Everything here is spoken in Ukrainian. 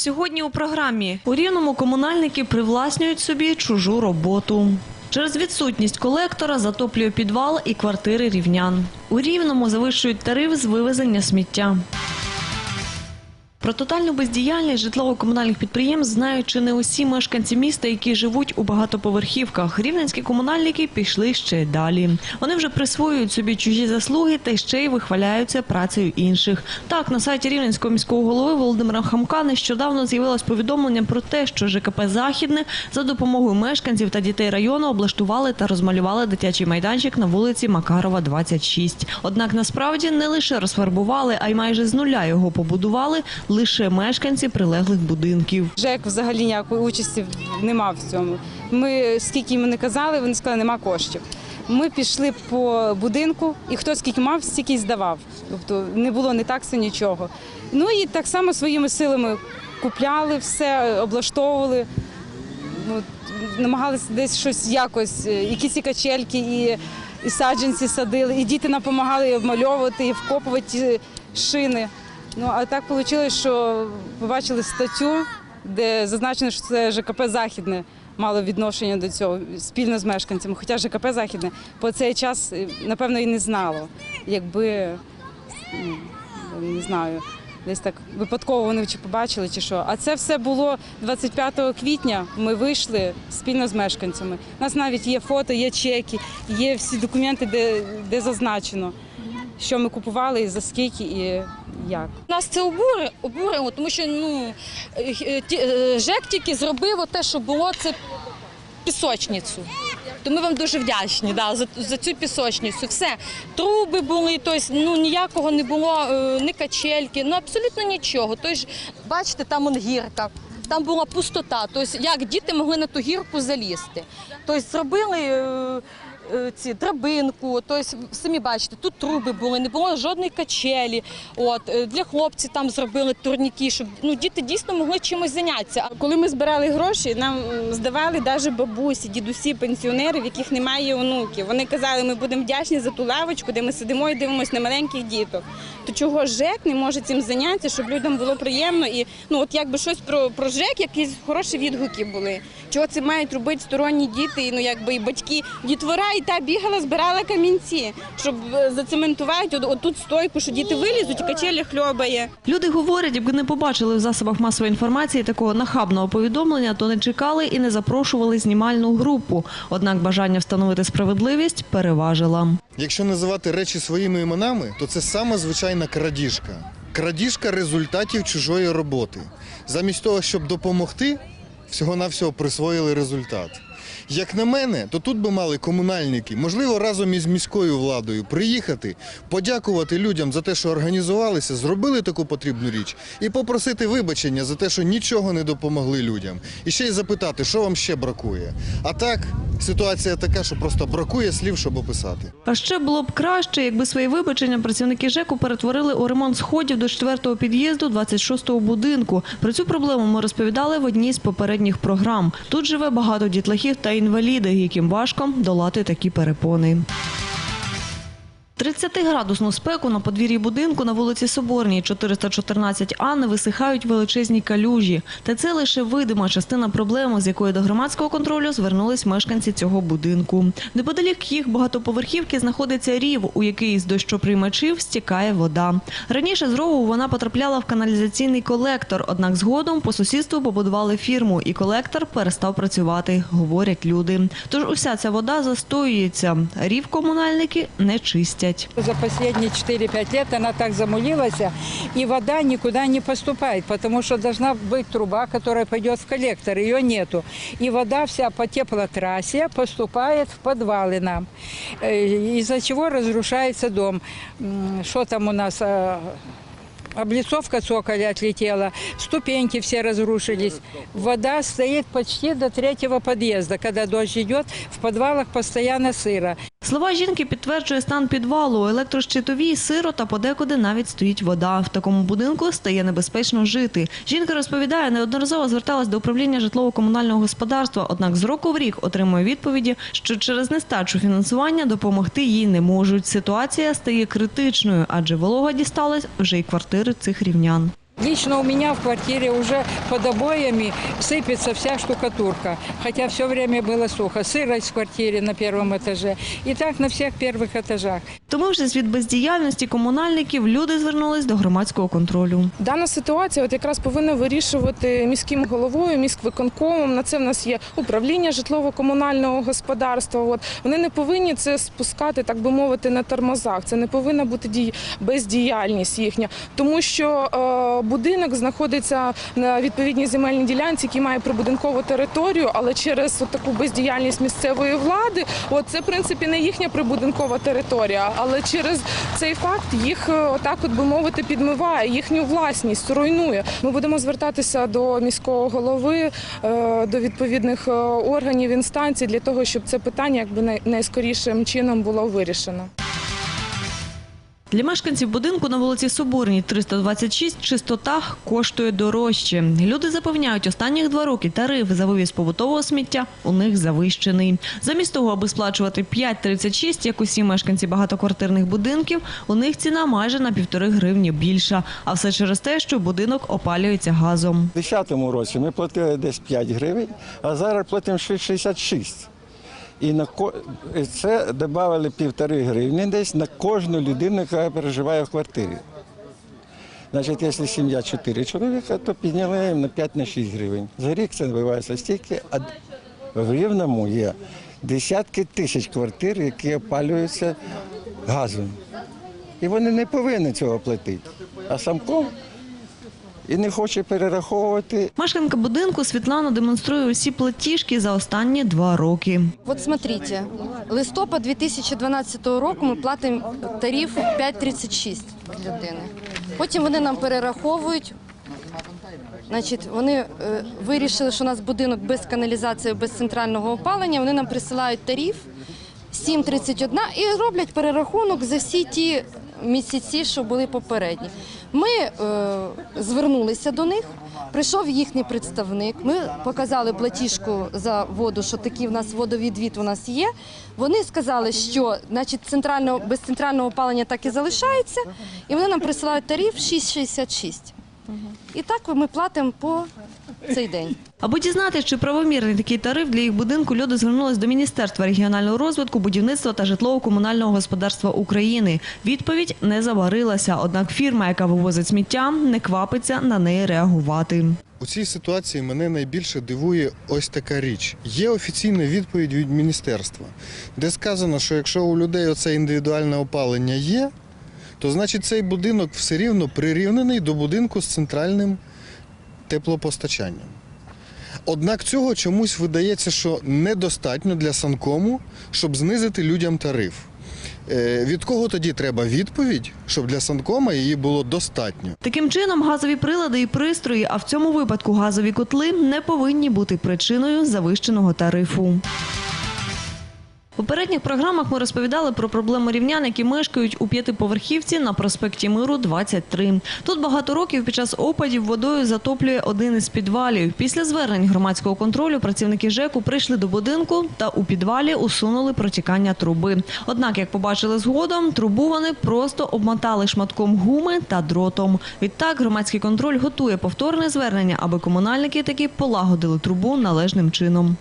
Сьогодні у програмі у рівному комунальники привласнюють собі чужу роботу. Через відсутність колектора затоплює підвал і квартири рівнян. У рівному завищують тариф з вивезення сміття. Про тотальну бездіяльність житлово-комунальних підприємств знають чи не усі мешканці міста, які живуть у багатоповерхівках. Рівненські комунальники пішли ще далі. Вони вже присвоюють собі чужі заслуги та ще й вихваляються працею інших. Так, на сайті Рівненського міського голови Володимира Хамка нещодавно з'явилось повідомлення про те, що ЖКП Західне за допомогою мешканців та дітей району облаштували та розмалювали дитячий майданчик на вулиці Макарова, 26. Однак насправді не лише розфарбували, а й майже з нуля його побудували лише мешканці прилеглих будинків. ЖЕК взагалі ніякої участі не мав в цьому. Ми скільки їм не казали, вони сказали, нема коштів. Ми пішли по будинку, і хто скільки мав, стільки й здавав. Тобто не було не такси, нічого. Ну і так само своїми силами купляли все, облаштовували. Ну, намагалися десь щось якось, е, якісь і качельки, і, і саджанці садили, і діти нам допомагали обмальовувати, і вкопувати ті шини. Ну а так вийшло, що побачили статтю, де зазначено, що це ЖКП Західне мало відношення до цього спільно з мешканцями. Хоча ЖКП Західне по цей час, е, напевно, і не знало. Якби не знаю, десь так випадково вони чи побачили, чи що. А це все було 25 квітня. Ми вийшли спільно з мешканцями. У нас навіть є фото, є чеки, є всі документи, де, де зазначено, що ми купували, і за скільки і як. Нас це обури, обурило, тому що ну, е, е, е, ЖЕК тільки зробив те, що було, це пісочницю. То ми вам дуже вдячні да, за, за цю пісочницю. Все, труби були, тобто, ну, ніякого не було, ні качельки, ну абсолютно нічого. Тож, бачите, там он гірка. Там була пустота, тобто як діти могли на ту гірку залізти. Тобто зробили е, е, ці драбинку, тобто самі бачите, тут труби були, не було жодної качелі. От е, для хлопців там зробили турніки, щоб ну діти дійсно могли чимось зайнятися. Коли ми збирали гроші, нам здавали навіть бабусі, дідусі, пенсіонери, в яких немає онуків. Вони казали, ми будемо вдячні за ту лавочку, де ми сидимо і дивимося на маленьких діток. То чого ЖЕК не може цим зайнятися, щоб людям було приємно і ну от якби щось про, про ЖЕК, якісь хороші відгуки були. Чого це мають робити сторонні діти, ну якби і батьки. Дітвора і та бігала, збирала камінці, щоб е, зацементувати от, отут стойку, що діти вилізуть, і качеля хльобає. Люди говорять, якби не побачили в засобах масової інформації такого нахабного повідомлення, то не чекали і не запрошували знімальну групу. Однак бажання встановити справедливість переважило. Якщо називати речі своїми іменами, то це саме звичайна крадіжка. Крадіжка результатів чужої роботи. Замість того, щоб допомогти, всього-навсього присвоїли результат. Як на мене, то тут би мали комунальники, можливо, разом із міською владою приїхати, подякувати людям за те, що організувалися, зробили таку потрібну річ, і попросити вибачення за те, що нічого не допомогли людям. І ще й запитати, що вам ще бракує. А так, ситуація така, що просто бракує слів, щоб описати. А ще було б краще, якби свої вибачення працівники ЖЕКу перетворили у ремонт сходів до четвертого під'їзду 26-го будинку. Про цю проблему ми розповідали в одній з попередніх програм. Тут живе багато дітлахів та інваліди, яким важко долати такі перепони. 30-градусну спеку на подвір'ї будинку на вулиці Соборній, 414А, не висихають величезні калюжі. Та це лише видима частина проблеми, з якою до громадського контролю звернулись мешканці цього будинку. Неподалік їх багатоповерхівки знаходиться рів, у який з дощоприймачів стікає вода. Раніше з рову вона потрапляла в каналізаційний колектор, однак згодом по сусідству побудували фірму, і колектор перестав працювати, говорять люди. Тож уся ця вода застоюється. Рів комунальники не чистять. За последние 4-5 лет она так замулилась, и вода никуда не поступает, потому что должна быть труба, которая пойдет в коллектор, ее нету. И вода вся по теплотрассе поступает в подвалы нам, Э, из-за чего разрушается дом. Что там у нас? э, Облицовка цоколя отлетела, ступеньки все разрушились. Вода стоит почти до третьего подъезда. Когда дождь идет, в подвалах постоянно сыро. Слова жінки підтверджує стан підвалу. Електрощитові, сиро та подекуди навіть стоїть вода. В такому будинку стає небезпечно жити. Жінка розповідає, неодноразово зверталась до управління житлово-комунального господарства, однак з року в рік отримує відповіді, що через нестачу фінансування допомогти їй не можуть. Ситуація стає критичною, адже волога дісталась вже й квартири цих рівнян. Лично у меня в квартире уже под обоями сыпется вся штукатурка, хотя все время было сухо. Сырость в квартире на первом этаже и так на всех первых этажах. Втомившись від бездіяльності комунальників, люди звернулись до громадського контролю. Дана ситуація от якраз повинна вирішувати міським головою, міськвиконкомом. На це в нас є управління житлово-комунального господарства. От вони не повинні це спускати, так би мовити, на тормозах. Це не повинна бути дій... бездіяльність їхня, тому що е, будинок знаходиться на відповідній земельній ділянці, який має прибудинкову територію, але через таку бездіяльність місцевої влади, от це в принципі не їхня прибудинкова територія, але через цей факт їх е, отак, от би мовити, підмиває їхню власність, руйнує. Ми будемо звертатися до міського голови, е, до відповідних е, органів інстанцій для того, щоб це питання якби найскорішим чином було вирішено. Для мешканців будинку на вулиці Соборній 326 чистота коштує дорожче. Люди запевняють, останніх два роки тариф за вивіз побутового сміття у них завищений. Замість того, аби сплачувати 5,36, як усі мешканці багатоквартирних будинків, у них ціна майже на півтори гривні більша. А все через те, що будинок опалюється газом. У 2010 році ми платили десь 5 гривень, а зараз платимо ще 66. І на це додали півтори гривні десь на кожну людину, яка переживає в квартирі. Значить, якщо сім'я 4 чоловіка, то підняли їм на 5 на 6 гривень. За рік це набивається стільки, а в Рівному є десятки тисяч квартир, які опалюються газом. І вони не повинні цього платити. А самком і не хоче перераховувати Мешканка будинку Світлана демонструє усі платіжки за останні два роки. Вот смотрите, листопад 2012 року ми платимо тариф 5,36 для людини. Потім вони нам перераховують. Значить, вони е, вирішили, що у нас будинок без каналізації, без центрального опалення. Вони нам присилають тариф 7,31 і роблять перерахунок за всі ті місяці, що були попередні. Ми е, звернулися до них. Прийшов їхній представник. Ми показали платіжку за воду, що такий в нас водовідвід у нас є. Вони сказали, що значить центрального без центрального опалення так і залишається, і вони нам присилають тариф 6,66. І так ми платимо по цей день. Аби дізнатися, чи правомірний такий тариф для їх будинку, люди звернулись до Міністерства регіонального розвитку, будівництва та житлово-комунального господарства України. Відповідь не заварилася, однак фірма, яка вивозить сміття, не квапиться на неї реагувати. У цій ситуації мене найбільше дивує ось така річ. Є офіційна відповідь від міністерства, де сказано, що якщо у людей оце індивідуальне опалення є, то значить цей будинок все рівно прирівнений до будинку з центральним теплопостачанням. Однак цього чомусь видається, що недостатньо для санкому, щоб знизити людям тариф. Е, Від кого тоді треба відповідь, щоб для санкома її було достатньо? Таким чином, газові прилади і пристрої, а в цьому випадку газові котли, не повинні бути причиною завищеного тарифу. Попередніх програмах ми розповідали про проблему рівнян, які мешкають у п'ятиповерхівці на проспекті Миру 23. Тут багато років під час опадів водою затоплює один із підвалів. Після звернень громадського контролю працівники ЖЕКу прийшли до будинку та у підвалі усунули протікання труби. Однак, як побачили згодом, трубу вони просто обмотали шматком гуми та дротом. Відтак громадський контроль готує повторне звернення, аби комунальники таки полагодили трубу належним чином.